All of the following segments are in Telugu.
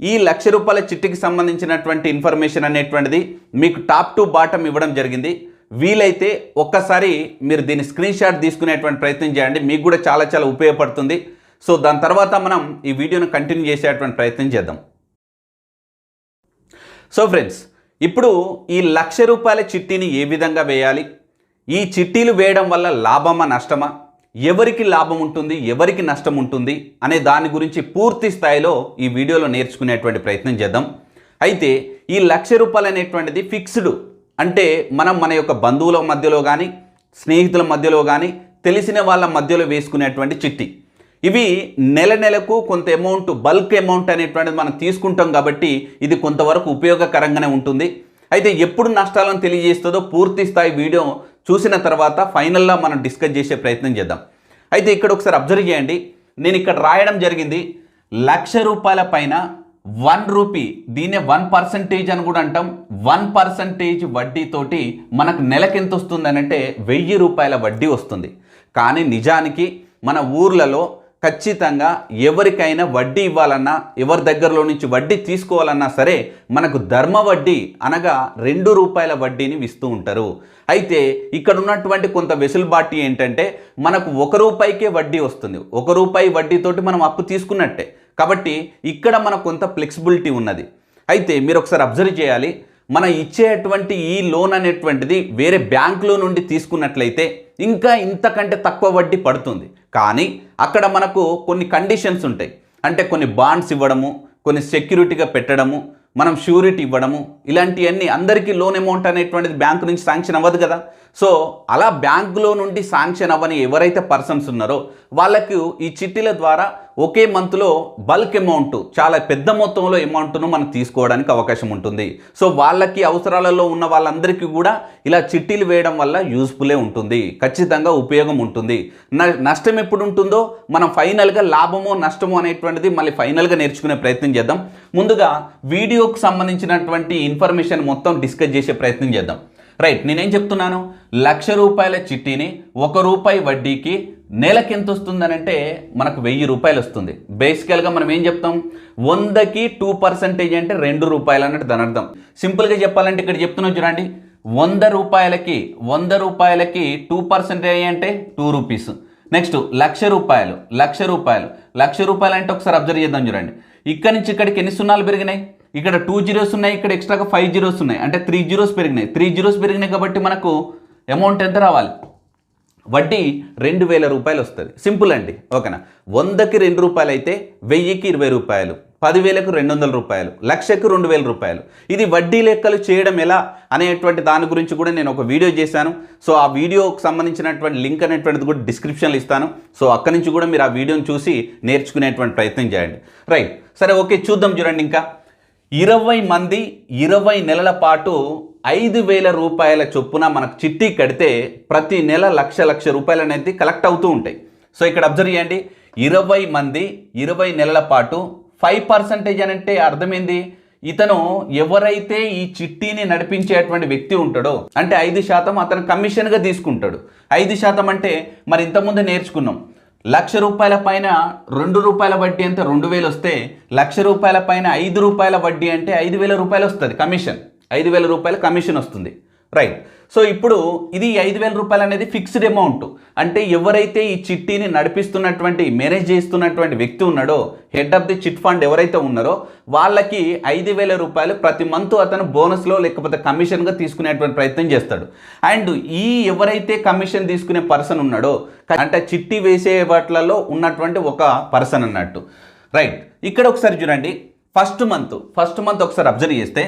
ఈ లక్ష రూపాయల చిట్టికి సంబంధించినటువంటి ఇన్ఫర్మేషన్ అనేటువంటిది మీకు టాప్ టు బాటమ్ ఇవ్వడం జరిగింది. వీలైతే ఒక్కసారి మీరు దీన్ని స్క్రీన్ షాట్ తీసుకునేటువంటి ప్రయత్నం చేయండి. మీకు కూడా చాలా చాలా ఉపయోగపడుతుంది. సో దాని తర్వాత మనం ఈ వీడియోను కంటిన్యూ చేసేటువంటి ప్రయత్నం చేద్దాం. సో ఫ్రెండ్స్ ఇప్పుడు ఈ లక్ష రూపాయల చిట్టీని ఏ విధంగా వేయాలి? ఈ చిట్టీలు వేయడం వల్ల లాభమా నష్టమా? ఎవరికి లాభం ఉంటుంది ఎవరికి నష్టం ఉంటుంది అనే దాని గురించి పూర్తి స్థాయిలో ఈ వీడియోలో నేర్చుకునేటువంటి ప్రయత్నం చేద్దాం. అయితే ఈ లక్ష రూపాయలు అనేటువంటిది ఫిక్స్డ్ అంటే మనం మన యొక్క బంధువుల మధ్యలో కానీ స్నేహితుల మధ్యలో కానీ తెలిసిన వాళ్ళ మధ్యలో వేసుకునేటువంటి చిట్టి. ఇవి నెల నెలకు కొంత అమౌంట్ బల్క్ అమౌంట్ అనేటువంటిది మనం తీసుకుంటాం కాబట్టి ఇది కొంతవరకు ఉపయోగకరంగానే ఉంటుంది. అయితే ఎప్పుడు నష్టాలను తెలియజేస్తుందో పూర్తి స్థాయి వీడియో చూసిన తర్వాత ఫైనల్లో మనం డిస్కస్ చేసే ప్రయత్నం చేద్దాం. అయితే ఇక్కడ ఒకసారి అబ్జర్వ్ చేయండి. నేను ఇక్కడ రాయడం జరిగింది. లక్ష రూపాయల పైన వన్ రూపీ దీన్నే వన్ పర్సంటేజ్ అని కూడా అంటాం. వన్ పర్సంటేజ్ వడ్డీతోటి మనకు నెలకు ఎంత వస్తుంది అంటే వెయ్యి రూపాయల వడ్డీ వస్తుంది. కానీ నిజానికి మన ఊర్లలో ఖచ్చితంగా ఎవరికైనా వడ్డీ ఇవ్వాలన్నా ఎవరి దగ్గరలో నుంచి వడ్డీ తీసుకోవాలన్నా సరే మనకు ధర్మ వడ్డీ అనగా రెండు రూపాయల వడ్డీని ఇస్తూ ఉంటారు. అయితే ఇక్కడ ఉన్నటువంటి కొంత వెసులుబాటు ఏంటంటే మనకు ఒక రూపాయికే వడ్డీ వస్తుంది. ఒక రూపాయి వడ్డీతోటి మనం అప్పు తీసుకున్నట్టే. కాబట్టి ఇక్కడ మనకు కొంత ఫ్లెక్సిబిలిటీ ఉన్నది. అయితే మీరు ఒకసారి అబ్జర్వ్ చేయాలి. మనం ఇచ్చేటువంటి ఈ లోన్ అనేటువంటిది వేరే బ్యాంకులో నుండి తీసుకున్నట్లయితే ఇంకా ఇంతకంటే తక్కువ వడ్డీ పడుతుంది. కానీ అక్కడ మనకు కొన్ని కండిషన్స్ ఉంటాయి. అంటే కొన్ని బాండ్స్ ఇవ్వడము కొన్ని సెక్యూరిటీగా పెట్టడము మనం షూరిటీ ఇవ్వడము ఇలాంటివన్నీ అందరికీ లోన్ అమౌంట్ అనేటువంటిది బ్యాంకు నుంచి శాంక్షన్ అవ్వదు కదా. సో అలా బ్యాంకులో నుండి శాంక్షన్ అవ్వని ఎవరైతే పర్సన్స్ ఉన్నారో వాళ్ళకు ఈ చిట్టీల ద్వారా ఒకే మంత్లో బల్క్ అమౌంట్ చాలా పెద్ద మొత్తంలో అమౌంట్ను మనం తీసుకోవడానికి అవకాశం ఉంటుంది. సో వాళ్ళకి అవసరాలలో ఉన్న వాళ్ళందరికీ కూడా ఇలా చిట్టీలు వేయడం వల్ల యూస్ఫుల్లే ఉంటుంది. ఖచ్చితంగా ఉపయోగం ఉంటుంది. న- నష్టం ఎప్పుడు ఉంటుందో మనం ఫైనల్గా లాభమో నష్టమో అనేటువంటిది మళ్ళీ ఫైనల్గా నేర్చుకునే ప్రయత్నం చేద్దాం. ముందుగా వీడియోకు సంబంధించినటువంటి ఇన్ఫర్మేషన్ మొత్తం డిస్కస్ చేసే ప్రయత్నం చేద్దాం. రైట్ నేనేం చెప్తున్నాను? లక్ష రూపాయల చిట్టీని ఒక రూపాయి వడ్డీకి నెలకి ఎంత వస్తుందనంటే మనకు వెయ్యి రూపాయలు వస్తుంది బేసికల్గా మనం ఏం చెప్తాం? వందకి టూ పర్సెంటేజ్ అంటే రెండు రూపాయలు అన్నట్టు దాని అర్థం. సింపుల్గా చెప్పాలంటే ఇక్కడ చెప్తున్నాం చూడండి. వంద రూపాయలకి వంద రూపాయలకి టూ పర్సెంటేజ్ అంటే టూ రూపీస్. నెక్స్ట్ లక్ష రూపాయలు లక్ష రూపాయలు. లక్ష రూపాయలు అంటే ఒకసారి అబ్జర్వ్ చేద్దాం చూడండి. ఇక్కడ నుంచి ఇక్కడికి ఎన్ని సున్నాలు పెరిగినాయి? ఇక్కడ టూ జీరోస్ ఉన్నాయి ఇక్కడ ఎక్స్ట్రాగా ఫైవ్ జీరోస్ ఉన్నాయి. అంటే త్రీ జీరోస్ పెరిగినాయి. త్రీ జీరోస్ పెరిగినాయి కాబట్టి మనకు అమౌంట్ ఎంత రావాలి? వడ్డీ రెండు వేల రూపాయలు వస్తుంది. సింపుల్ అండి. ఓకేనా? వందకి రెండు రూపాయలు అయితే వెయ్యికి ఇరవై రూపాయలు పదివేలకు రెండు వందల రూపాయలు లక్షకు రెండు వేల రూపాయలు. ఇది వడ్డీ లెక్కలు చేయడం ఎలా అనేటువంటి దాని గురించి కూడా నేను ఒక వీడియో చేశాను. సో ఆ వీడియోకి సంబంధించినటువంటి లింక్ అనేటువంటిది కూడా డిస్క్రిప్షన్లో ఇస్తాను. సో అక్కడి నుంచి కూడా మీరు ఆ వీడియోని చూసి నేర్చుకునేటువంటి ప్రయత్నం చేయండి. రైట్. సరే ఓకే చూద్దాం చూడండి ఇంకా. ఇరవై మంది ఇరవై నెలల పాటు ఐదు వేల రూపాయల చొప్పున మనకు చిట్టి కడితే ప్రతి నెల లక్ష లక్ష రూపాయలు అనేది కలెక్ట్ అవుతూ ఉంటాయి. సో ఇక్కడ అబ్జర్వ్ చేయండి. ఇరవై మంది ఇరవై నెలల పాటు ఫైవ్ పర్సెంటేజ్ అని అంటే అర్థమైంది? ఇతను ఎవరైతే ఈ చిట్టీని నడిపించేటువంటి వ్యక్తి ఉంటాడో అంటే ఐదు శాతం అతను కమిషన్గా తీసుకుంటాడు. ఐదు శాతం అంటే మరి ఇంతకుముందు నేర్చుకున్నాం. లక్ష రూపాయల పైన రెండు రూపాయల వడ్డీ అంటే రెండు వేలు వస్తే లక్ష రూపాయల పైన ఐదు రూపాయల వడ్డీ అంటే ఐదు వేల రూపాయలు వస్తుంది కమిషన్ ఐదు వేల రూపాయల కమిషన్ వస్తుంది. రైట్ సో ఇప్పుడు ఇది ఐదు వేల రూపాయలు అనేది ఫిక్స్డ్ అమౌంట్ అంటే ఎవరైతే ఈ చిట్టీని నడిపిస్తున్నటువంటి మేనేజ్ చేస్తున్నటువంటి వ్యక్తి ఉన్నాడో head of the chit fund ఎవరైతే ఉన్నారో వాళ్ళకి ఐదు వేల రూపాయలు ప్రతి మంత్ అతను బోనస్లో లేకపోతే కమిషన్గా తీసుకునేటువంటి ప్రయత్నం చేస్తాడు. అండ్ ఈ ఎవరైతే కమిషన్ తీసుకునే పర్సన్ ఉన్నాడో అంటే చిట్టి వేసే వాటిలలో ఉన్నటువంటి ఒక పర్సన్ అన్నట్టు. రైట్ ఇక్కడ ఒకసారి చూడండి. ఫస్ట్ మంత్ ఫస్ట్ మంత్ ఒకసారి అబ్జర్వ్ చేస్తే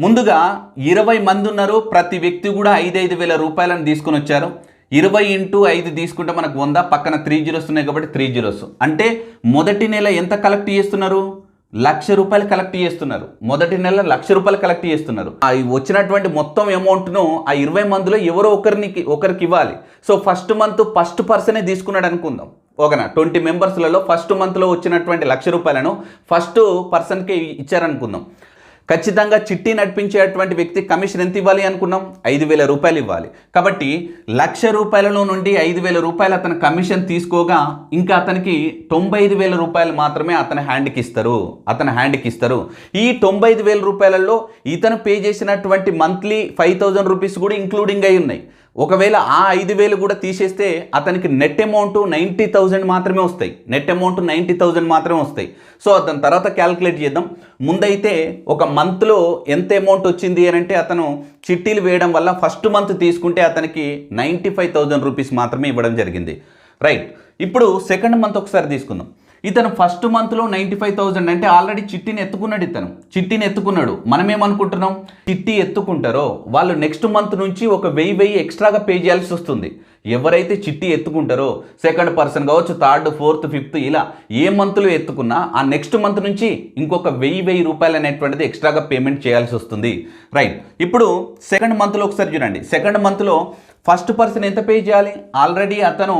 ముందుగా ఇరవై మంది ఉన్నారు. ప్రతి వ్యక్తి కూడా ఐదు ఐదు వేల రూపాయలను తీసుకుని వచ్చారు. ఇరవై ఇంటూ ఐదు తీసుకుంటే మనకు వంద పక్కన త్రీ జీరోస్ ఉన్నాయి కాబట్టి త్రీ జీరోస్. అంటే మొదటి నెల ఎంత కలెక్ట్ చేస్తున్నారు? లక్ష రూపాయలు కలెక్ట్ చేస్తున్నారు. మొదటి నెల లక్ష రూపాయలు కలెక్ట్ చేస్తున్నారు. ఆ వచ్చినటువంటి మొత్తం అమౌంట్ను ఆ ఇరవై మందిలో ఎవరో ఒకరికి ఒకరికి ఇవ్వాలి. సో ఫస్ట్ మంత్ ఫస్ట్ పర్సనే తీసుకున్నాడు అనుకుందాం. ఓకేనా? ట్వంటీ మెంబర్స్లలో ఫస్ట్ మంత్లో వచ్చినటువంటి లక్ష రూపాయలను ఫస్ట్ పర్సన్కి ఇచ్చారనుకుందాం. ఖచ్చితంగా చిట్టి నడిపించేటువంటి వ్యక్తి కమిషన్ ఎంత ఇవ్వాలి అనుకున్నాం? ఐదు వేల రూపాయలు ఇవ్వాలి. కాబట్టి లక్ష రూపాయలలో నుండి ఐదు వేల రూపాయలు అతను కమిషన్ తీసుకోగా ఇంకా అతనికి తొంభై ఐదు వేల రూపాయలు మాత్రమే అతని హ్యాండ్కి ఇస్తారు. అతని హ్యాండ్కి ఇస్తారు. ఈ తొంభై ఐదు వేల రూపాయలలో ఇతను పే చేసినటువంటి మంత్లీ ఫైవ్ థౌజండ్ రూపీస్ కూడా ఇంక్లూడింగ్ అయి ఉన్నాయి. ఒకవేళ ఆ ఐదు వేలు కూడా తీసేస్తే అతనికి నెట్ అమౌంట్ నైంటీ థౌజండ్ మాత్రమే వస్తాయి. నెట్ అమౌంట్ నైంటీ థౌజండ్ మాత్రమే వస్తాయి. సో దాని తర్వాత క్యాలిక్యులేట్ చేద్దాం. ముందైతే ఒక మంత్లో ఎంత అమౌంట్ వచ్చింది అని అంటే అతను చిట్టీలు వేయడం వల్ల ఫస్ట్ మంత్ తీసుకుంటే అతనికి నైంటీ ఫైవ్ థౌజండ్ రూపీస్ మాత్రమే ఇవ్వడం జరిగింది. రైట్. ఇప్పుడు సెకండ్ మంత్ ఒకసారి తీసుకుందాం. ఇతను ఫస్ట్ మంత్లో నైంటీ ఫైవ్ థౌజండ్ అంటే ఆల్రెడీ చిట్టిని ఎత్తుకున్నాడు ఇతను. చిట్టిని ఎత్తుకున్నాడు. మనం ఏమనుకుంటున్నాం చిట్టి ఎత్తుకుంటారో. వాళ్ళు నెక్స్ట్ మంత్ నుంచి ఒక వెయ్యి వెయ్యి ఎక్స్ట్రాగా పే చేయాల్సి వస్తుంది. ఎవరైతే చిట్టి ఎత్తుకుంటారో సెకండ్ పర్సన్ కావచ్చు థర్డ్ ఫోర్త్ ఫిఫ్త్ ఇలా ఏ మంత్లో ఎత్తుకున్నా ఆ నెక్స్ట్ మంత్ నుంచి ఇంకొక వెయ్యి వెయ్యి రూపాయలు అనేటువంటిది ఎక్స్ట్రాగా పేమెంట్ చేయాల్సి వస్తుంది. రైట్ ఇప్పుడు సెకండ్ మంత్లో ఒకసారి చూడండి. సెకండ్ మంత్లో ఫస్ట్ పర్సన్ ఎంత పే చేయాలి? ఆల్రెడీ అతను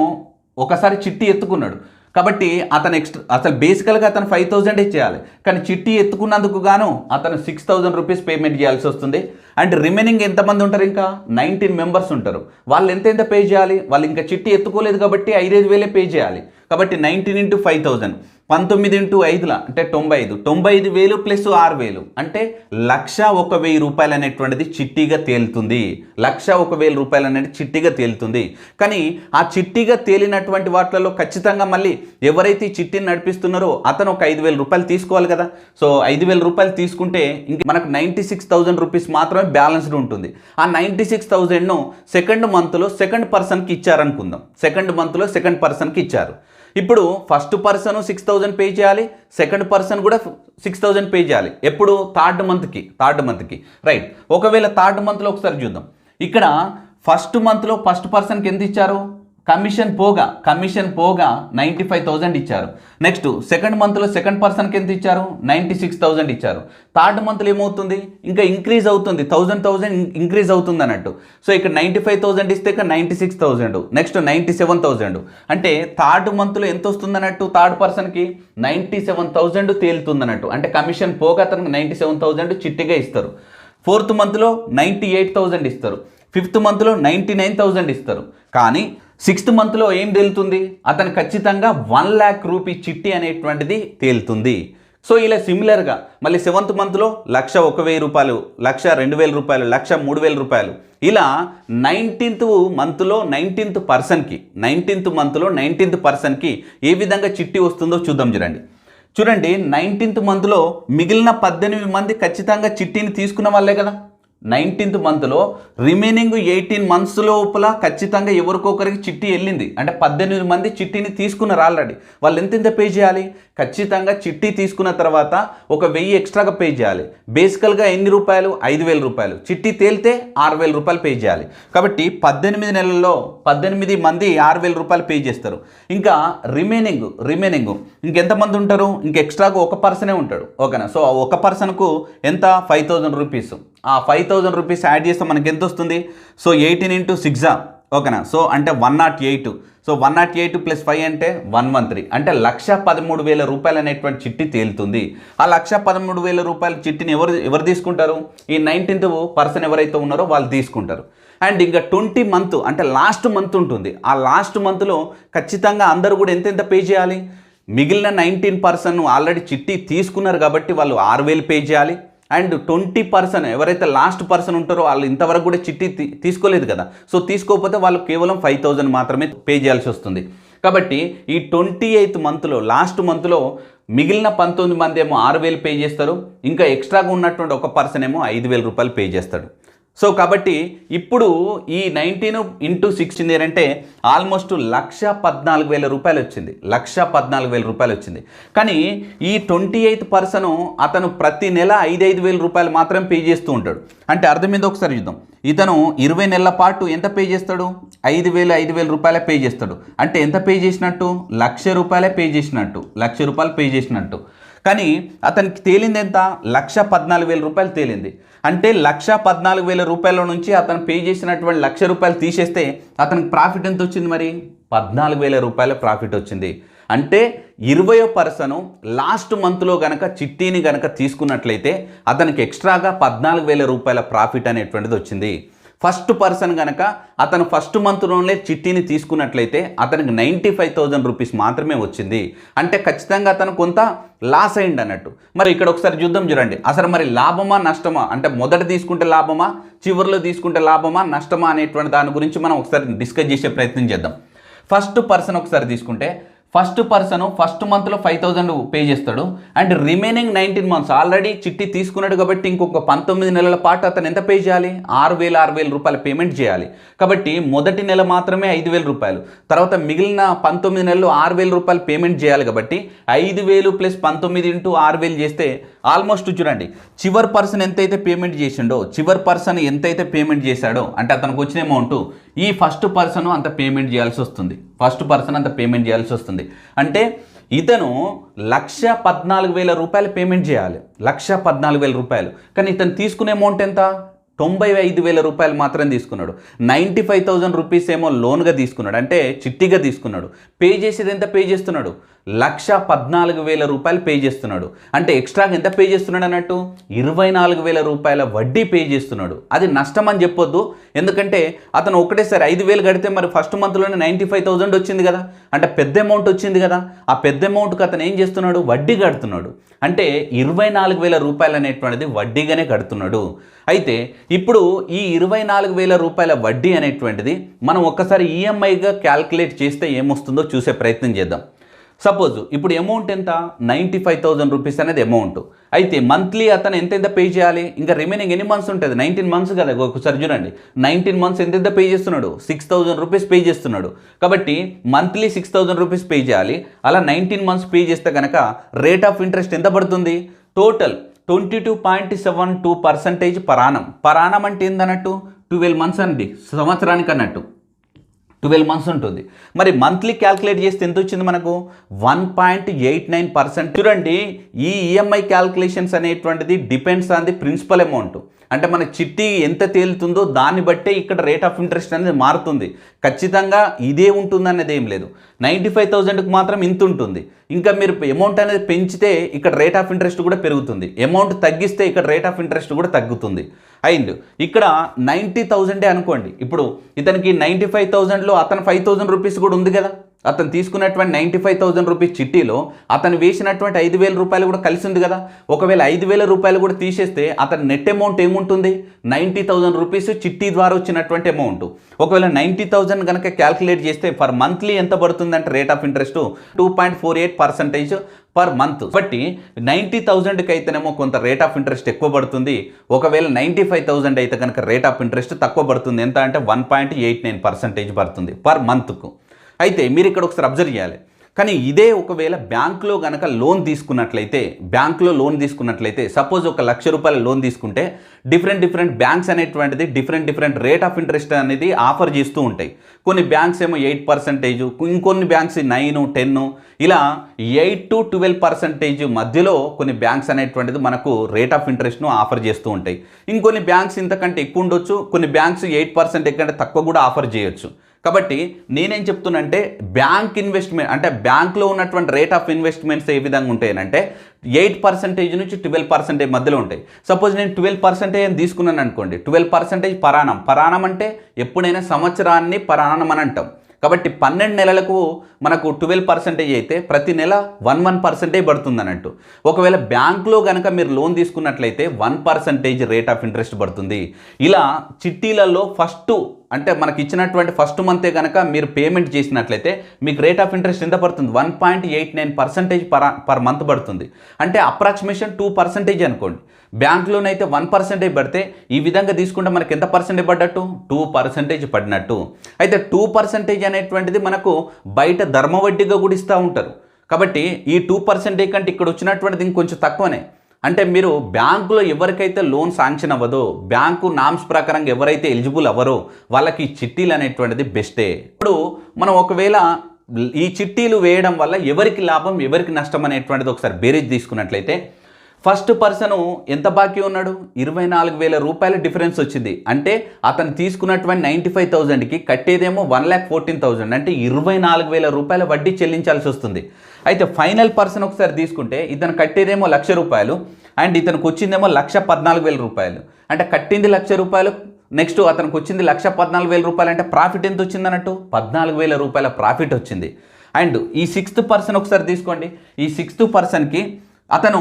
ఒకసారి చిట్టి ఎత్తుకున్నాడు. కాబట్టి అతను ఎక్స్ట్రా అసలు బేసికల్గా అతను ఫైవ్ థౌజండ్ ఇచ్చేయాలి. కానీ చిట్టి ఎత్తుకున్నందుకు గాను అతను సిక్స్ థౌజండ్ రూపీస్ పేమెంట్ చేయాల్సి వస్తుంది. అండ్ రిమైనింగ్ ఎంతమంది ఉంటారు ఇంకా? నైన్టీన్ మెంబర్స్ ఉంటారు. వాళ్ళు ఎంత ఎంత పే చేయాలి? వాళ్ళు ఇంకా చిట్టి ఎత్తుకోలేదు కాబట్టి ఐదైదు వేలే పే చేయాలి. కాబట్టి నైన్టీన్ ఇంటూ ఫైవ్ థౌజండ్. పంతొమ్మిది ఇంటూ ఐదుల? అంటే తొంభై ఐదు. తొంభై ఐదు వేలు ప్లస్ ఆరు వేలు. అంటే లక్ష ఒక వెయ్యి రూపాయలు అనేటువంటిది చిట్టిగా తేలుతుంది. లక్ష ఒక వేల రూపాయలు అనేది చిట్టిగా తేలుతుంది. కానీ ఆ చిట్టిగా తేలినటువంటి వాటిలలో ఖచ్చితంగా మళ్ళీ ఎవరైతే ఈ చిట్టిని నడిపిస్తున్నారో అతను ఒక ఐదు వేల రూపాయలు తీసుకోవాలి కదా. సో ఐదు వేల రూపాయలు తీసుకుంటే ఇంక మనకు నైంటీ సిక్స్ థౌజండ్ రూపీస్ మాత్రమే బ్యాలెన్స్డ్ ఉంటుంది. ఆ నైంటీ సిక్స్ థౌజండ్ను సెకండ్ మంత్లో సెకండ్ పర్సన్కి ఇచ్చారనుకుందాం. సెకండ్ మంత్లో సెకండ్ పర్సన్కి ఇచ్చారు. ఇప్పుడు first person six thousand pay చేయాలి సెకండ్ పర్సన్ కూడా సిక్స్ థౌజండ్ పే చేయాలి. ఎప్పుడు? థర్డ్ మంత్కి థర్డ్ మంత్కి రైట్ ఒకవేళ థర్డ్ మంత్లో ఒకసారి చూద్దాం. ఇక్కడ ఫస్ట్ మంత్లో ఫస్ట్ పర్సన్కి ఎంత ఇచ్చారు? కమిషన్ పోగా కమిషన్ పోగా నైంటీ ఫైవ్ థౌజండ్ ఇచ్చారు. నెక్స్ట్ సెకండ్ మంత్లో సెకండ్ పర్సన్కి ఎంత ఇచ్చారు? నైంటీ సిక్స్ థౌజండ్ ఇచ్చారు. థర్డ్ మంత్లో ఏమవుతుంది? ఇంకా ఇంక్రీజ్ అవుతుంది. థౌజండ్ థౌజండ్ ఇంక్రీజ్ అవుతుంది అన్నట్టు. సో ఇక్కడ నైంటీ ఫైవ్ థౌజండ్ ఇస్తే ఇక్కడ ninety six thousand next ninety seven thousand అంటే థర్డ్ మంత్లో ఎంత వస్తుంది అన్నట్టు థర్డ్ పర్సన్కి? నైంటీ సెవెన్ థౌజండ్ తేలుతుంది అన్నట్టు. అంటే కమిషన్ పోగా అతనికి నైంటీ సెవెన్ థౌజండ్ చిట్టిగా ఇస్తారు. ఫోర్త్ మంత్లో నైంటీ ఎయిట్ థౌజండ్ ఇస్తారు. ఫిఫ్త్ మంత్లో నైంటీ నైన్ థౌజండ్ ఇస్తారు. కానీ సిక్స్త్ మంత్లో ఏం తేలుతుంది? అతను ఖచ్చితంగా వన్ ల్యాక్ రూపీ చిట్టి అనేటువంటిది తేలుతుంది. సో ఇలా సిమిలర్గా మళ్ళీ సెవెంత్ మంత్లో లక్ష ఒక వెయ్యి రూపాయలు లక్ష రెండు వేల రూపాయలు లక్ష మూడు వేల రూపాయలు. ఇలా నైన్టీన్త్ మంత్లో నైన్టీన్త్ పర్సన్కి నైన్టీన్త్ మంత్లో నైన్టీన్త్ పర్సన్కి ఏ విధంగా చిట్టి వస్తుందో చూద్దాం చూడండి. చూడండి నైన్టీన్త్ మంత్లో మిగిలిన పద్దెనిమిది మంది ఖచ్చితంగా చిట్టిని తీసుకున్న వాళ్ళే కదా. నైన్టీన్త్ మంత్లో రిమైనింగ్ ఎయిటీన్ మంత్స్ లోపల ఖచ్చితంగా ఎవరికొకరికి చిట్టి వెళ్ళింది. అంటే పద్దెనిమిది మంది చిట్టిని తీసుకున్నారు ఆల్రెడీ వాళ్ళు ఎంత ఎంత పే చేయాలి? ఖచ్చితంగా చిట్టి తీసుకున్న తర్వాత ఒక వెయ్యి ఎక్స్ట్రాగా పే చేయాలి. బేసికల్గా ఎన్ని రూపాయలు? ఐదు వేల రూపాయలు. చిట్టి తేలితే ఆరు వేల రూపాయలు పే చేయాలి. కాబట్టి పద్దెనిమిది నెలల్లో పద్దెనిమిది మంది ఆరు వేల రూపాయలు పే చేస్తారు. ఇంకా రిమైనింగ్ రిమైనింగ్. ఇంకెంతమంది ఉంటారు? ఇంక ఎక్స్ట్రాగా ఒక పర్సనే ఉంటాడు. ఓకేనా? సో ఒక పర్సన్కు ఎంత? ఫైవ్ థౌజండ్ రూపీస్ ఆ ఫైవ్ థౌజండ్ రూపీస్ యాడ్ చేస్తే మనకి ఎంత వస్తుంది? సో ఎయిటీన్ ఇంటూ సిక్సా ఓకేనా సో అంటే one not eight so one not eight plus five అంటే వన్ వన్ త్రీ అంటే లక్ష పదమూడు వేల రూపాయలు అనేటువంటి చిట్టి తేలుతుంది. ఆ లక్ష పదమూడు వేల రూపాయల చిట్టిని ఎవరు ఎవరు తీసుకుంటారు? ఈ నైన్టీన్త్ పర్సన్ ఎవరైతే ఉన్నారో వాళ్ళు తీసుకుంటారు. అండ్ ఇంకా ట్వంటీ మంత్ అంటే లాస్ట్ మంత్ ఉంటుంది. ఆ లాస్ట్ మంత్లో ఖచ్చితంగా అందరూ కూడా ఎంతెంత పే చేయాలి? మిగిలిన నైన్టీన్ పర్సన్ ఆల్రెడీ చిట్టి తీసుకున్నారు కాబట్టి వాళ్ళు ఆరు వేలు పే చేయాలి. అండ్ ట్వంటీ పర్సన్ ఎవరైతే లాస్ట్ పర్సన్ ఉంటారో వాళ్ళు ఇంతవరకు కూడా చిట్టి తీసుకోలేదు కదా. సో తీసుకోకపోతే వాళ్ళు కేవలం ఫైవ్ థౌజండ్ మాత్రమే పే చేయాల్సి వస్తుంది. కాబట్టి ఈ ట్వంటీ ఎయిత్ మంత్లో లాస్ట్ మంత్లో మిగిలిన పంతొమ్మిది మంది ఏమో ఆరు వేలు పే చేస్తారు. ఇంకా ఎక్స్ట్రాగా ఉన్నటువంటి ఒక పర్సన్ ఏమో ఐదు వేల రూపాయలు పే చేస్తాడు. సో కాబట్టి ఇప్పుడు ఈ నైన్టీన్ ఇంటూ సిక్స్టీన్ ఇయర్ అంటే ఆల్మోస్ట్ లక్ష పద్నాలుగు వేల రూపాయలు వచ్చింది. లక్ష పద్నాలుగు వేల రూపాయలు వచ్చింది. కానీ ఈ ట్వంటీ ఎయిత్ పర్సన్ అతను ప్రతి నెల ఐదు ఐదు వేల రూపాయలు మాత్రం పే చేస్తూ ఉంటాడు. అంటే అర్థం మీద ఒకసారి చూద్దాం. ఇతను ఇరవై నెలల పాటు ఎంత పే చేస్తాడు? ఐదు వేలు ఐదు వేల రూపాయలే పే చేస్తాడు. అంటే ఎంత పే చేసినట్టు? లక్ష రూపాయలే పే చేసినట్టు. లక్ష రూపాయలు పే చేసినట్టు. కానీ అతనికి తేలింది ఎంత? లక్ష పద్నాలుగు వేల రూపాయలు తేలింది. అంటే లక్ష పద్నాలుగు వేల రూపాయల నుంచి అతను పే చేసినటువంటి లక్ష రూపాయలు తీసేస్తే అతనికి ప్రాఫిట్ ఎంత వచ్చింది మరి? పద్నాలుగు వేల రూపాయల ప్రాఫిట్ వచ్చింది. అంటే ఇరవయో పర్సను లాస్ట్ మంత్లో గనక చిట్టీని గనక తీసుకున్నట్లయితే అతనికి ఎక్స్ట్రాగా పద్నాలుగు వేల రూపాయల ప్రాఫిట్ అనేటువంటిది వచ్చింది. ఫస్ట్ పర్సన్ కనుక అతను ఫస్ట్ మంత్లోనే చిట్టీని తీసుకున్నట్లయితే అతనికి నైంటీ ఫైవ్ థౌజండ్ రూపీస్ మాత్రమే వచ్చింది. అంటే ఖచ్చితంగా అతను కొంత లాస్ అయింది అన్నట్టు మరి ఇక్కడ ఒకసారి చూద్దాం చూడండి. అసలు మరి లాభమా నష్టమా? అంటే మొదట తీసుకుంటే లాభమా చివరిలో తీసుకుంటే లాభమా నష్టమా అనేటువంటి దాని గురించి మనం ఒకసారి డిస్కస్ చేసే ప్రయత్నం చేద్దాం. ఫస్ట్ పర్సన్ ఒకసారి తీసుకుంటే ఫస్ట్ పర్సన్ ఫస్ట్ మంత్లో ఫైవ్ థౌజండ్ పే చేస్తాడు. And remaining nineteen months already చిట్టి తీసుకున్నాడు కాబట్టి ఇంకొక పంతొమ్మిది నెలల పాటు అతను ఎంత పే చేయాలి? ఆరు వేల ఆరు వేల రూపాయల పేమెంట్ చేయాలి. కాబట్టి మొదటి నెల మాత్రమే ఐదు వేల రూపాయలు. తర్వాత మిగిలిన పంతొమ్మిది నెలలు ఆరు వేల రూపాయలు పేమెంట్ చేయాలి కాబట్టి ఐదు వేలు ప్లస్ పంతొమ్మిది ఇంటూ ఆరు వేలు చేస్తే ఆల్మోస్ట్ చూడండి. చివరి పర్సన్ ఎంతైతే పేమెంట్ చేసిండో చివరి పర్సన్ ఎంతైతే పేమెంట్ చేశాడో అంటే అతనికి వచ్చిన అమౌంట్ ఈ ఫస్ట్ పర్సన్ అంత పేమెంట్ చేయాల్సి వస్తుంది. ఫస్ట్ పర్సన్ అంత పేమెంట్ చేయాల్సి వస్తుంది. అంటే ఇతను లక్ష పద్నాలుగు వేల రూపాయలు పేమెంట్ చేయాలి. లక్ష పద్నాలుగు వేల రూపాయలు. కానీ ఇతను తీసుకునే అమౌంట్ ఎంత? తొంభై ఐదు వేల రూపాయలు మాత్రం తీసుకున్నాడు. నైంటీ ఫైవ్ థౌజండ్ రూపీస్ ఏమో లోన్గా తీసుకున్నాడు. అంటే చిట్టిగా తీసుకున్నాడు. పే చేసేది ఎంత? పే చేస్తున్నాడు. లక్ష పద్నాలుగు వేల రూపాయలు పే చేస్తున్నాడు. అంటే ఎక్స్ట్రాగా ఎంత పే చేస్తున్నాడు అన్నట్టు? ఇరవై నాలుగు వేల రూపాయల వడ్డీ పే చేస్తున్నాడు. అది నష్టం అని చెప్పొద్దు. ఎందుకంటే అతను ఒకటేసారి ఐదు వేలు కడితే మరి ఫస్ట్ మంత్లోనే నైంటీ ఫైవ్ థౌజండ్ వచ్చింది కదా. అంటే పెద్ద అమౌంట్ వచ్చింది కదా. ఆ పెద్ద అమౌంట్కి అతను ఏం చేస్తున్నాడు? వడ్డీ కడుతున్నాడు. అంటే ఇరవై నాలుగు వేల రూపాయలు అనేటువంటిది వడ్డీగానే కడుతున్నాడు. అయితే ఇప్పుడు ఈ ఇరవై నాలుగు వేల రూపాయల వడ్డీ అనేటువంటిది మనం ఒక్కసారి ఈఎంఐగా క్యాల్కులేట్ చేస్తే ఏమొస్తుందో చూసే ప్రయత్నం చేద్దాం. సపోజ్ ఇప్పుడు అమౌంట్ ఎంత? నైంటీ ఫైవ్ థౌజండ్ రూపీస్ అనేది అమౌంట్ అయితే మంత్లీ అతను ఎంత ఎంత పే చేయాలి? ఇంకా రిమైనింగ్ ఎన్ని మంత్స్ ఉంటుంది? నైన్టీన్ మంత్స్ కదా ఒకసారి చూడండి. నైన్టీన్ మంత్స్ ఎంత ఎంత పే చేస్తున్నాడు? సిక్స్ థౌజండ్ రూపీస్ పే చేస్తున్నాడు. కాబట్టి monthly six thousand rupees pay చేయాలి. అలా నైన్టీన్ మంత్స్ పే చేస్తే కనుక రేట్ ఆఫ్ ఇంట్రెస్ట్ ఎంత పడుతుంది? Total twenty two point seven two percentage పరాణం పరాణం అంటే ఏందన్నట్టు ట్వెల్వ్ మంత్స్ అండి. సంవత్సరానికి అన్నట్టు ట్వెల్వ్ మంత్స్ ఉంటుంది. మరి మంత్లీ క్యాల్కులేట్ చేస్తే ఎంత వచ్చింది మనకు? One point eight nine percent చూడండి ఈ ఈఎంఐ క్యాల్కులేషన్స్ అనేటువంటిది depends on the principal amount అంటే మన చిట్టి ఎంత తేలుతుందో దాన్ని బట్టే ఇక్కడ రేట్ ఆఫ్ ఇంట్రెస్ట్ అనేది మారుతుంది. ఖచ్చితంగా ఇదే ఉంటుంది అనేది ఏం లేదు. నైంటీ ఫైవ్ థౌజండ్కి మాత్రం ఇంత ఉంటుంది. ఇంకా మీరు అమౌంట్ అనేది పెంచితే ఇక్కడ రేట్ ఆఫ్ ఇంట్రెస్ట్ కూడా పెరుగుతుంది. అమౌంట్ తగ్గిస్తే ఇక్కడ రేట్ ఆఫ్ ఇంట్రెస్ట్ కూడా తగ్గుతుంది. అయింది. ఇక్కడ నైంటీ థౌజండే అనుకోండి. ఇప్పుడు ఇతనికి నైంటీ ఫైవ్ థౌజండ్లో అతను ఫైవ్ థౌజండ్ రూపీస్ కూడా ఉంది కదా. అతను తీసుకున్నటువంటి నైంటీ ఫైవ్ థౌసండ్ రూపీస్ చిట్టీలో అతను వేసినటువంటి ఐదు వేల రూపాయలు కూడా కలిసి ఉంది కదా. ఒకవేళ ఐదు వేల రూపాయలు కూడా తీసేస్తే అతని నెట్ అమౌంట్ ఏముంటుంది? నైంటీ థౌసండ్ రూపీస్ చిట్టీ ద్వారా వచ్చినటువంటి అమౌంట్. ఒకవేళ నైంటీ థౌసండ్ కనుక క్యాల్కులేట్ చేస్తే ఫర్ మంత్లీ ఎంత పడుతుందంటే rate of interest? Two point four eight percentage per month. బట్టి నైంటీ థౌజండ్కి అయితేనేమో కొంత రేట్ ఆఫ్ ఇంట్రెస్ట్ ఎక్కువ పడుతుంది. ఒకవేళ నైంటీ ఫైవ్ థౌజండ్ అయితే కనుక రేట్ ఆఫ్ ఇంట్రెస్ట్ తక్కువ పడుతుంది. ఎంత అంటే one point eight nine percentage పడుతుంది పర్ మంత్కు. అయితే మీరు ఇక్కడ ఒకసారి అబ్జర్వ్ చేయాలి. కానీ ఇదే ఒకవేళ బ్యాంకులో కనుక లోన్ తీసుకున్నట్లయితే బ్యాంకులో లోన్ తీసుకున్నట్లయితే సపోజ్ ఒక లక్ష రూపాయల లోన్ తీసుకుంటే డిఫరెంట్ డిఫరెంట్ బ్యాంక్స్ అనేటువంటిది different different rate of interest అనేది ఆఫర్ చేస్తూ ఉంటాయి. కొన్ని బ్యాంక్స్ ఏమో ఎయిట్ పర్సెంటేజ్ ఇంకొన్ని బ్యాంక్స్ నైన్ టెన్ ఇలా ఎయిట్ టు ట్వెల్వ్ పర్సెంటేజ్ మధ్యలో కొన్ని బ్యాంక్స్ అనేటువంటిది మనకు రేట్ ఆఫ్ ఇంట్రెస్ట్ను ఆఫర్ చేస్తూ ఉంటాయి. ఇంకొన్ని బ్యాంక్స్ ఇంతకంటే ఎక్కువ ఉండొచ్చు కొన్ని బ్యాంక్స్ ఎయిట్ పర్సెంట్ ఎక్కువ తక్కువ కూడా ఆఫర్ చేయొచ్చు. కాబట్టి నేనేం చెప్తున్నానంటే బ్యాంక్ ఇన్వెస్ట్మెంట్ అంటే బ్యాంక్లో ఉన్నటువంటి రేట్ ఆఫ్ ఇన్వెస్ట్మెంట్స్ ఏ విధంగా ఉంటాయనంటే ఎయిట్ పర్సెంటేజ్ నుంచి ట్వెల్వ్ పర్సెంటేజ్ మధ్యలో ఉంటాయి. సపోజ్ నేను ట్వెల్వ్ పర్సెంటేజ్ అని తీసుకున్నాను అనుకోండి ట్వెల్వ్ పర్సెంటేజ్ పరాణం. పరాణం అంటే ఎప్పుడైనా సంవత్సరాన్ని పరాణం అని అంటాం. కాబట్టి పన్నెండు నెలలకు మనకు ట్వెల్వ్ పర్సెంటేజ్ అయితే ప్రతి నెల వన్ వన్ పర్సెంటేజ్ పడుతుంది అన్నట్టు ఒకవేళ బ్యాంక్లో కనుక మీరు లోన్ తీసుకున్నట్లయితే one percentage rate of interest పడుతుంది. ఇలా చిట్టీలలో ఫస్ట్ అంటే మనకి ఇచ్చినటువంటి ఫస్ట్ మంతే కనుక మీరు పేమెంట్ చేసినట్లయితే మీకు రేట్ ఆఫ్ ఇంట్రెస్ట్ ఎంత పడుతుంది? One point eight nine percentage per per month పడుతుంది. అంటే అప్రాక్సిమేషన్ టూ పర్సెంటేజ్ అనుకోండి. బ్యాంక్లోనైతే వన్ పర్సెంటేజ్ పడితే ఈ విధంగా తీసుకుంటే మనకి ఎంత పర్సెంటేజ్ పడ్డట్టు? టూ పర్సెంటేజ్ పడినట్టు. అయితే టూ పర్సెంటేజ్ అనేటువంటిది మనకు బయట ధర్మవడ్డీగా కూడా ఇస్తూ ఉంటారు. కాబట్టి ఈ టూ పర్సెంటే కంటే ఇక్కడ వచ్చినటువంటిది ఇంకొంచెం తక్కువనే. అంటే మీరు బ్యాంకులో ఎవరికైతే లోన్ శాంక్షన్ అవ్వదో బ్యాంకు నామ్స్ ప్రకారం ఎవరైతే ఎలిజిబుల్ అవ్వరో వాళ్ళకి ఈ చిట్టీలు అనేటువంటిది బెస్టే ఇప్పుడు మనం ఒకవేళ ఈ చిట్టీలు వేయడం వల్ల ఎవరికి లాభం ఎవరికి నష్టం అనేటువంటిది ఒకసారి బేరేజ్ తీసుకున్నట్లయితే ఫస్ట్ పర్సన్ ఎంత బాకీ ఉన్నాడు? ఇరవై నాలుగు వేల రూపాయల డిఫరెన్స్ వచ్చింది. అంటే అతను తీసుకున్నటువంటి నైంటీ ఫైవ్ థౌజండ్కి కట్టేదేమో వన్ ల్యాక్ ఫోర్టీన్ థౌజండ్. అంటే ఇరవై నాలుగు వేల రూపాయల వడ్డీ చెల్లించాల్సి వస్తుంది. అయితే ఫైనల్ పర్సన్ ఒకసారి తీసుకుంటే ఇతను కట్టేదేమో లక్ష రూపాయలు. అండ్ ఇతనికి వచ్చిందేమో లక్ష పద్నాలుగు వేల రూపాయలు. అంటే కట్టింది లక్ష రూపాయలు. నెక్స్ట్ అతనికి వచ్చింది లక్ష పద్నాలుగు వేల రూపాయలు. అంటే ప్రాఫిట్ ఎంత వచ్చింది అన్నట్టు? పద్నాలుగు వేల రూపాయల ప్రాఫిట్ వచ్చింది. అండ్ ఈ సిక్స్త్ పర్సన్ ఒకసారి తీసుకోండి. ఈ సిక్స్త్ పర్సన్కి అతను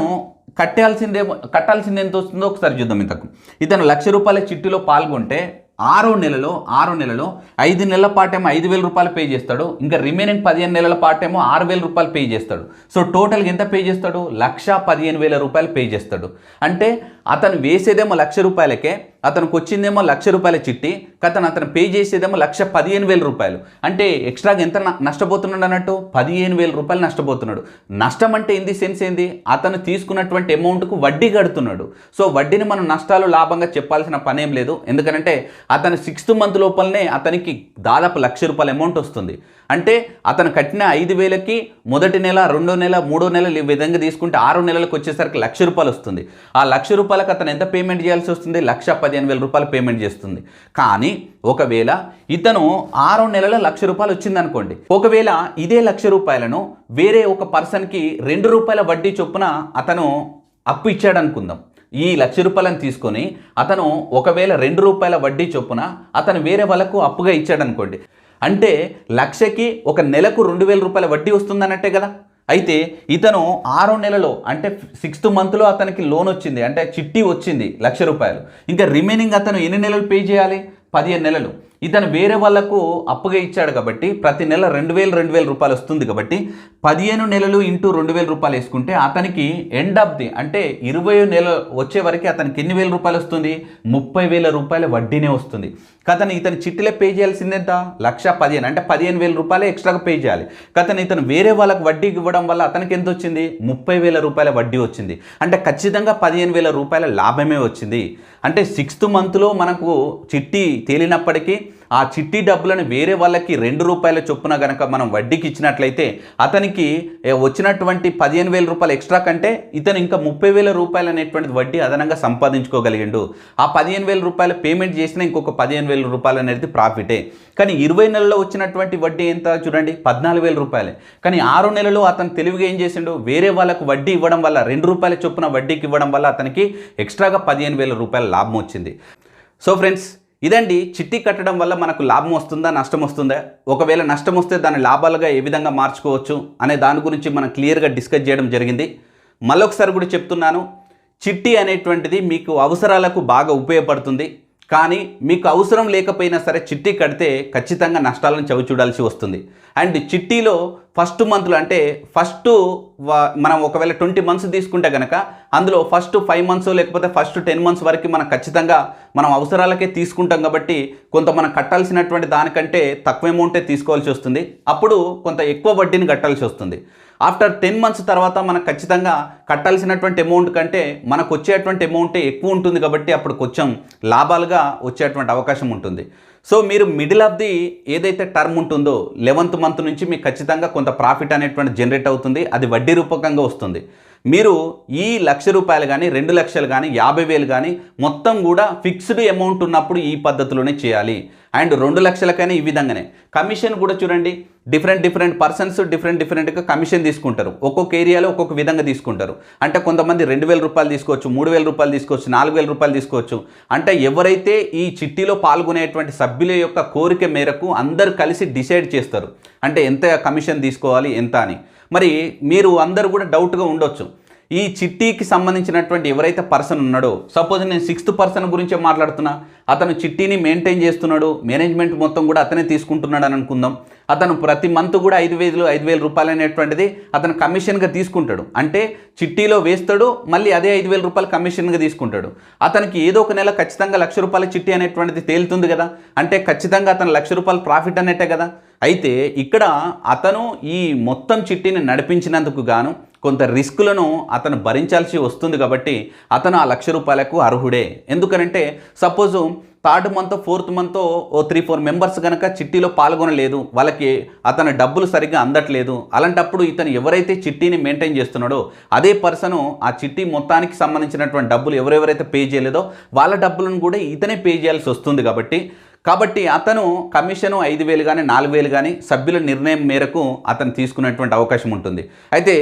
కట్టాల్సిందే కట్టాల్సింది ఎంత వస్తుందో ఒకసారి చూద్దాం ఇంతకు. ఇతను లక్ష రూపాయల చిట్టులో పాల్గొంటే ఆరో నెలలో ఆరో నెలలో ఐదు నెలల పాటేమో ఐదు వేల రూపాయలు పే చేస్తాడు. ఇంకా రిమైనింగ్ పదిహేను నెలల పాటేమో ఆరు వేల రూపాయలు పే చేస్తాడు. సో టోటల్గా ఎంత పే చేస్తాడు? లక్ష పదిహేను వేల రూపాయలు పే చేస్తాడు. అంటే అతను వేసేదేమో లక్ష రూపాయలకే అతనికి వచ్చిందేమో లక్ష రూపాయల చిట్టి కథను అతను పే చేసేదేమో లక్ష పదిహేను వేల రూపాయలు. అంటే ఎక్స్ట్రాగా ఎంత నష్టపోతున్నాడు అన్నట్టు? పదిహేను వేల రూపాయలు నష్టపోతున్నాడు. నష్టం అంటే ఏంది? సెన్స్ ఏంది? అతను తీసుకున్నటువంటి అమౌంట్కు వడ్డీ కడుతున్నాడు. సో వడ్డీని మనం నష్టాలు లాభంగా చెప్పాల్సిన పనేం లేదు. ఎందుకంటే అతను సిక్స్త్ మంత్ లోపలనే అతనికి దాదాపు లక్ష రూపాయల అమౌంట్ వస్తుంది. అంటే అతను కట్టిన ఐదు వేలకి మొదటి నెల రెండో నెల మూడో నెల ఈ విధంగా తీసుకుంటే ఆరో నెలలకు వచ్చేసరికి లక్ష రూపాయలు వస్తుంది. ఆ లక్ష రూపాయలకు అతను ఎంత పేమెంట్ చేయాల్సి వస్తుంది? లక్ష పదిహేను వేల రూపాయలు పేమెంట్ చేస్తుంది. కానీ ఒకవేళ ఇతను ఆరో నెలలో లక్ష రూపాయలు వచ్చిందనుకోండి. ఒకవేళ ఇదే లక్ష రూపాయలను వేరే ఒక పర్సన్కి రెండు రూపాయల వడ్డీ చొప్పున అతను అప్పు ఇచ్చాడు అనుకుందాం ఈ లక్ష రూపాయలను తీసుకొని అతను ఒకవేళ రెండు రూపాయల వడ్డీ చొప్పున అతను వేరే వాళ్ళకు అప్పుగా ఇచ్చాడు అనుకోండి అంటే లక్షకి ఒక నెలకు రెండు వేల రూపాయల వడ్డీ వస్తుందన్నట్టే కదా? అయితే ఇతను ఆరో నెలలో అంటే సిక్స్త్ మంత్లో అతనికి లోన్ వచ్చింది అంటే చిట్టి వచ్చింది లక్ష రూపాయలు. ఇంకా రిమైనింగ్ అతను ఎన్ని నెలలు పే చేయాలి? పదిహేను నెలలు. ఇతను వేరే వాళ్ళకు అప్పుగా ఇచ్చాడు కాబట్టి ప్రతి నెల రెండు వేలు రెండు వేల రూపాయలు వస్తుంది కాబట్టి పదిహేను నెలలు ఇంటూ రెండు వేల రూపాయలు వేసుకుంటే అతనికి ఎండ్ ఆఫ్ ది అంటే ఇరవై నెల వచ్చే వరకు అతనికి ఎన్ని వేల రూపాయలు వస్తుంది? ముప్పై వేల రూపాయల వడ్డీనే వస్తుంది. కథను ఇతను చిట్టిలో పే చేయాల్సింది ఎంత లక్ష పదిహేను అంటే పదిహేను వేల రూపాయలు ఎక్స్ట్రాగా పే చేయాలి. కతను ఇతను వేరే వాళ్ళకి వడ్డీకి ఇవ్వడం వల్ల అతనికి ఎంత వచ్చింది? ముప్పై వేల రూపాయల వడ్డీ వచ్చింది. అంటే ఖచ్చితంగా పదిహేను వేల రూపాయల లాభమే వచ్చింది. అంటే సిక్స్త్ మంత్లో మనకు చిట్టి తేలినప్పటికీ ఆ చిట్టి డబ్బులను వేరే వాళ్ళకి రెండు రూపాయల చొప్పున గనక మనం వడ్డీకి ఇచ్చినట్లయితే అతనికి వచ్చినటువంటి పదిహేను వేల రూపాయలు ఎక్స్ట్రా కంటే ఇతను ఇంకా ముప్పై వేల రూపాయలు అనేటువంటిది వడ్డీ అదనంగా సంపాదించుకోగలిగిండు. ఆ పదిహేను వేల రూపాయలు పేమెంట్ చేసిన ఇంకొక పదిహేను వేల రూపాయలు అనేది ప్రాఫిటే. కానీ ఇరవై నెలల్లో వచ్చినటువంటి వడ్డీ ఎంత చూడండి? పద్నాలుగు వేల రూపాయలే. కానీ ఆరు నెలలో అతను తెలివిగా ఏం చేసిండు? వేరే వాళ్ళకు వడ్డీ ఇవ్వడం వల్ల రెండు రూపాయల చొప్పున వడ్డీకి ఇవ్వడం వల్ల అతనికి ఎక్స్ట్రాగా పదిహేను వేల రూపాయల లాభం వచ్చింది. సో ఫ్రెండ్స్ ఇదండి చిట్టి కట్టడం వల్ల మనకు లాభం వస్తుందా నష్టం వస్తుందా? ఒకవేళ నష్టం వస్తే దాని లాభాలుగా ఏ విధంగా మార్చుకోవచ్చు అనే దాని గురించి మనం క్లియర్గా డిస్కస్ చేయడం జరిగింది. మళ్ళొకసారి కూడా చెప్తున్నాను చిట్టి అనేటువంటిది మీకు అవసరాలకు బాగా ఉపయోగపడుతుంది. కానీ మీకు అవసరం లేకపోయినా సరే చిట్టి కడితే ఖచ్చితంగా నష్టాలను చవి చూడాల్సి వస్తుంది. అండ్ చిట్టీలో ఫస్ట్ మంత్లో అంటే ఫస్ట్ మనం ఒకవేళ ట్వంటీ మంత్స్ తీసుకుంటే కనుక అందులో ఫస్ట్ ఫైవ్ మంత్స్ లేకపోతే ఫస్ట్ టెన్ మంత్స్ వరకు మనం ఖచ్చితంగా మనం అవసరాలకే తీసుకుంటాం కాబట్టి కొంత మనం కట్టాల్సినటువంటి దానికంటే తక్కువ అమౌంటే తీసుకోవాల్సి వస్తుంది. అప్పుడు కొంత ఎక్కువ వడ్డీని కట్టాల్సి వస్తుంది. ఆఫ్టర్ టెన్ మంత్స్ తర్వాత మనకు ఖచ్చితంగా కట్టాల్సినటువంటి అమౌంట్ కంటే మనకు వచ్చేటువంటి అమౌంటే ఎక్కువ ఉంటుంది కాబట్టి అప్పుడు కొంచెం లాభాలుగా వచ్చేటువంటి అవకాశం ఉంటుంది. సో మీరు మిడిల్ ఆఫ్ ది ఏదైతే టర్మ్ ఉంటుందో లెవెంత్ మంత్ నుంచి మీకు ఖచ్చితంగా కొంత ప్రాఫిట్ అనేటువంటి జనరేట్ అవుతుంది. అది వడ్డీ రూపకంగా వస్తుంది. మీరు ఈ లక్ష రూపాయలు కానీ రెండు లక్షలు కానీ యాభై వేలు కానీ మొత్తం కూడా ఫిక్స్డ్ అమౌంట్ ఉన్నప్పుడు ఈ పద్ధతిలోనే చేయాలి. అండ్ రెండు లక్షలకైనా ఈ విధంగానే. కమిషన్ కూడా చూడండి డిఫరెంట్ డిఫరెంట్ పర్సన్స్ డిఫరెంట్ డిఫరెంట్గా కమిషన్ తీసుకుంటారు. ఒక్కొక్క ఏరియాలో ఒక్కొక్క విధంగా తీసుకుంటారు. అంటే కొంతమంది రెండు వేల రూపాయలు తీసుకోవచ్చు మూడు వేల రూపాయలు తీసుకోవచ్చు నాలుగు వేల రూపాయలు తీసుకోవచ్చు. అంటే ఎవరైతే ఈ చిట్టీలో పాల్గొనేటువంటి సభ్యుల యొక్క కోరిక మేరకు అందరు కలిసి డిసైడ్ చేస్తారు. అంటే ఎంత కమిషన్ తీసుకోవాలి ఎంత అని. మరి మీరు అందరూ కూడా డౌట్గా ఉండొచ్చు. ఈ చిట్టీకి సంబంధించినటువంటి ఎవరైతే పర్సన్ ఉన్నాడో సపోజ్ నేను సిక్స్త్ పర్సన్ గురించే మాట్లాడుతున్నా అతను చిట్టీని మెయింటైన్ చేస్తున్నాడు మేనేజ్మెంట్ మొత్తం కూడా అతనే తీసుకుంటున్నాడు అని అనుకుందాం. అతను ప్రతి మంత్ కూడా ఐదు వేలు ఐదు వేల రూపాయలు అనేటువంటిది అతను కమిషన్గా తీసుకుంటాడు. అంటే చిట్టీలో వేస్తాడు మళ్ళీ అదే ఐదు వేల రూపాయలు కమిషన్గా తీసుకుంటాడు. అతనికి ఏదో ఒక నెల ఖచ్చితంగా లక్ష రూపాయల చిట్టి అనేటువంటిది తేలుతుంది కదా. అంటే ఖచ్చితంగా అతను లక్ష రూపాయలు ప్రాఫిట్ అన్నట్టే కదా. అయితే ఇక్కడ అతను ఈ మొత్తం చిట్టిని నడిపించినందుకు గాను కొంత రిస్కులను అతను భరించాల్సి వస్తుంది కాబట్టి అతను ఆ లక్ష రూపాయలకు అర్హుడే. ఎందుకనంటే suppose third month fourth month ఓ త్రీ ఫోర్ మెంబర్స్ కనుక చిట్టీలో పాల్గొనలేదు వాళ్ళకి అతని డబ్బులు సరిగ్గా అందట్లేదు అలాంటప్పుడు ఇతను ఎవరైతే చిట్టీని మెయింటైన్ చేస్తున్నాడో అదే పర్సను ఆ చిట్టి మొత్తానికి సంబంధించినటువంటి డబ్బులు ఎవరెవరైతే పే చేయలేదో వాళ్ళ డబ్బులను కూడా ఇతనే పే చేయాల్సి వస్తుంది కాబట్టి కాబట్టి అతను కమిషను ఐదు వేలు కానీ నాలుగు వేలు కానీ సభ్యుల నిర్ణయం మేరకు అతను తీసుకునేటువంటి అవకాశం ఉంటుంది. అయితే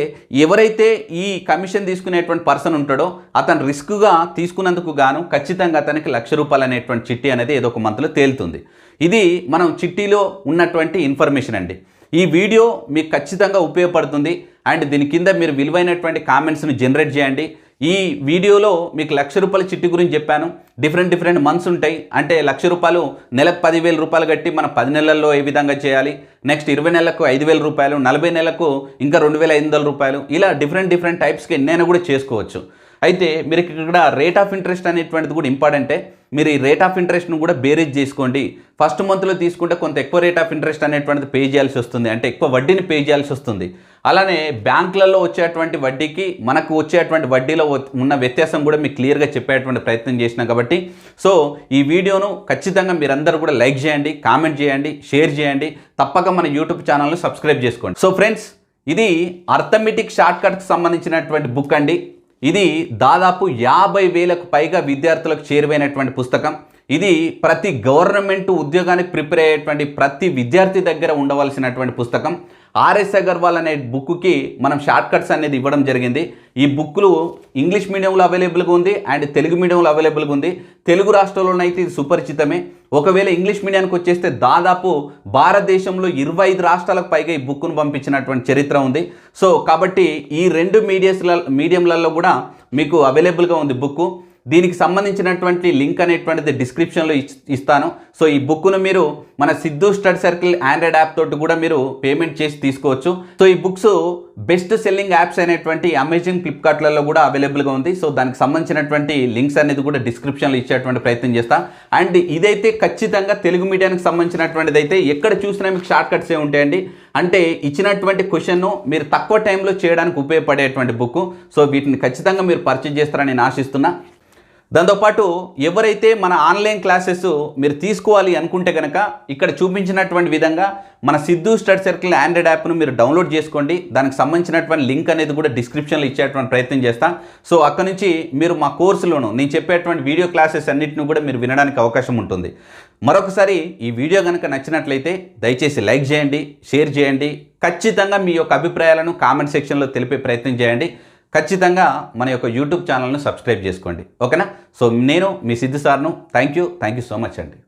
ఎవరైతే ఈ కమిషన్ తీసుకునేటువంటి పర్సన్ ఉంటాడో అతను రిస్క్గా తీసుకున్నందుకు గాను ఖచ్చితంగా అతనికి లక్ష రూపాయలు అనేటువంటి చిట్టి అనేది ఏదో ఒక మంత్లో తేలుతుంది. ఇది మనం చిట్టీలో ఉన్నటువంటి ఇన్ఫర్మేషన్ అండి. ఈ వీడియో మీకు ఖచ్చితంగా ఉపయోగపడుతుంది. అండ్ దీని కింద మీరు విలువైనటువంటి కామెంట్స్ను జనరేట్ చేయండి. ఈ వీడియోలో మీకు లక్ష రూపాయల చిట్టి గురించి చెప్పాను. డిఫరెంట్ డిఫరెంట్ మంత్స్ ఉంటాయి. అంటే లక్ష రూపాయలు నెలకు పదివేల రూపాయలు కట్టి మనం పది నెలల్లో ఏ విధంగా చేయాలి? నెక్స్ట్ ఇరవై నెలలకు ఐదు వేల రూపాయలు నలభై నెలలకు ఇంకా రెండు వేల ఐదు వందల రూపాయలు. ఇలా డిఫరెంట్ డిఫరెంట్ టైప్స్కి ఎన్నైనా కూడా చేసుకోవచ్చు. అయితే మీరు ఇక్కడ రేట్ ఆఫ్ ఇంట్రెస్ట్ అనేటువంటిది కూడా ఇంపార్టెంటే మీరు ఈ రేట్ ఆఫ్ ఇంట్రెస్ట్ను కూడా బేరేజ్ చేసుకోండి. ఫస్ట్ మంత్లో తీసుకుంటే కొంత ఎక్కువ రేట్ ఆఫ్ ఇంట్రెస్ట్ అనేటువంటిది పే చేయాల్సి వస్తుంది. అంటే ఎక్కువ వడ్డీని పే చేయాల్సి వస్తుంది. అలానే బ్యాంకులలో వచ్చేటువంటి వడ్డీకి మనకు వచ్చేటువంటి వడ్డీలో ఉన్న వ్యత్యాసం కూడా మీకు క్లియర్గా చెప్పేటువంటి ప్రయత్నం చేసినాం కాబట్టి. సో ఈ వీడియోను ఖచ్చితంగా మీరందరూ కూడా లైక్ చేయండి కామెంట్ చేయండి షేర్ చేయండి. తప్పక మన యూట్యూబ్ ఛానల్ను సబ్స్క్రైబ్ చేసుకోండి. సో ఫ్రెండ్స్ ఇది అర్థమెటిక్ షార్ట్కట్కి సంబంధించినటువంటి బుక్ అండి. ఇది దాదాపు యాభై వేలకు పైగా విద్యార్థులకు చేరువైనటువంటి పుస్తకం. ఇది ప్రతి గవర్నమెంట్ ఉద్యోగానికి ప్రిపేర్ అయ్యేటువంటి ప్రతి విద్యార్థి దగ్గర ఉండవలసినటువంటి పుస్తకం. ఆర్ఎస్ అగర్వాల్ అనే బుక్కి మనం షార్ట్ కట్స్ అనేది ఇవ్వడం జరిగింది. ఈ బుక్లు ఇంగ్లీష్ మీడియంలో అవైలబుల్గా ఉంది అండ్ తెలుగు మీడియంలో అవైలబుల్గా ఉంది. తెలుగు రాష్ట్రాల్లోనైతే ఇది సుపరిచితమే. ఒకవేళ ఇంగ్లీష్ మీడియానికి వచ్చేస్తే దాదాపు భారతదేశంలో ఇరవై ఐదు రాష్ట్రాలకు పైగా ఈ బుక్ను పంపించినటువంటి చరిత్ర ఉంది. సో కాబట్టి ఈ రెండు మీడియాస్ల మీడియంలలో కూడా మీకు అవైలబుల్గా ఉంది బుక్ దీనికి సంబంధించినటువంటి లింక్ అనేటువంటిది డిస్క్రిప్షన్లో ఇస్తాను. సో ఈ బుక్ను మీరు మన Siddhu study circle android app తోటి కూడా మీరు పేమెంట్ చేసి తీసుకోవచ్చు. సో ఈ బుక్స్ బెస్ట్ సెల్లింగ్ యాప్స్ అనేటువంటి అమెజాన్ ఫ్లిప్కార్ట్లలో కూడా అవైలబుల్గా ఉంది. సో దానికి సంబంధించినటువంటి లింక్స్ అనేది కూడా డిస్క్రిప్షన్లో ఇచ్చేటువంటి ప్రయత్నం చేస్తా. అండ్ ఇదైతే ఖచ్చితంగా తెలుగు మీడియానికి సంబంధించినటువంటిది అయితే ఎక్కడ చూసినా మీకు షార్ట్ కట్సే ఉంటాయండి. అంటే ఇచ్చినటువంటి క్వశ్చన్ను మీరు తక్కువ టైంలో చేయడానికి ఉపయోగపడేటువంటి బుక్ సో వీటిని ఖచ్చితంగా మీరు పర్చేజ్ చేస్తారని నేను ఆశిస్తున్నా. దాంతోపాటు ఎవరైతే మన ఆన్లైన్ క్లాసెస్ మీరు తీసుకోవాలి అనుకుంటే కనుక ఇక్కడ చూపించినటువంటి విధంగా మన సిద్ధు స్టడ్ సర్కిల్ ఆండ్రాయిడ్ యాప్ను మీరు డౌన్లోడ్ చేసుకోండి. దానికి సంబంధించినటువంటి లింక్ అనేది కూడా డిస్క్రిప్షన్లో ఇచ్చేటువంటి ప్రయత్నం చేస్తాం. సో అక్కడ నుంచి మీరు మా కోర్సులోను నేను చెప్పేటువంటి వీడియో క్లాసెస్ అన్నింటిని కూడా మీరు వినడానికి అవకాశం ఉంటుంది. మరొకసారి ఈ వీడియో కనుక నచ్చినట్లయితే దయచేసి లైక్ చేయండి షేర్ చేయండి. ఖచ్చితంగా మీ యొక్క అభిప్రాయాలను కామెంట్ సెక్షన్లో తెలిపే ప్రయత్నం చేయండి. ఖచ్చితంగా మన యొక్క యూట్యూబ్ ఛానల్ను సబ్స్క్రైబ్ చేసుకోండి. ఓకేనా? సో నేను మీ Siddhu సార్ను. Thank you thank you so much అండి.